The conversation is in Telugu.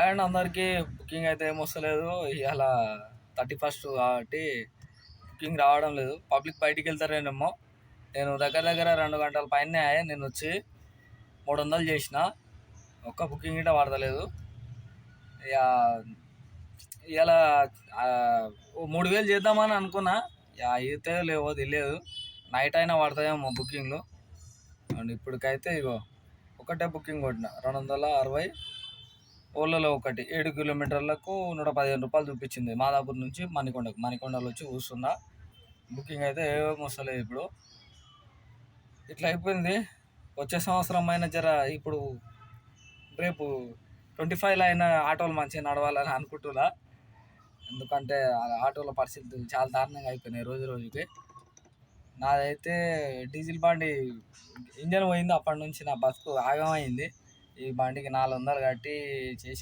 అండ్ అందరికీ బుకింగ్ అయితే ఏం వస్తలేదు. ఇవాళ థర్టీ ఫస్ట్ కాబట్టి బుకింగ్ రావడం లేదు. పబ్లిక్ బయటికి వెళ్తారేమో నేను దగ్గర దగ్గర రెండు గంటల పైన నేను వచ్చి మూడు వందలు చేసిన. ఒక్క బుకింగ్ గిట్ట పడతలేదు ఇక ఇలా మూడు వేలు చేద్దామని అనుకున్నా. ఇక అయితే లేవో తెలియదు. నైట్ అయినా పడతాయేమో బుకింగ్లు. అండ్ ఇప్పటికైతే ఇగో ఒకటే బుకింగ్ కొట్టిన. రెండు వందల అరవై ఓళ్ళలో ఒకటి. ఏడు కిలోమీటర్లకు నూట పదిహేను రూపాయలు చూపించింది. మాదాపూర్ నుంచి మణికొండకు మణికొండలో వచ్చి కూర్చున్నా. బుకింగ్ అయితే ఏమేమి వస్తలేదు ఇప్పుడు. ఇట్లా అయిపోయింది. వచ్చే సంవత్సరం అయినా జర ఇప్పుడు రేపు ట్వంటీ ఫైవ్లో అయినా ఆటోలు మంచిగా నడవాలని అనుకుంటున్నా. ఎందుకంటే ఆ ఆటోల పరిస్థితులు చాలా దారుణంగా అయిపోయినాయి రోజు రోజుకి. నాదైతే డీజిల్ బండి ఇంజన్ పోయింది. అప్పటి నుంచి నా బస్కు ఆగమైంది. ఈ బండికి నాలుగు వందలు కట్టి చేసి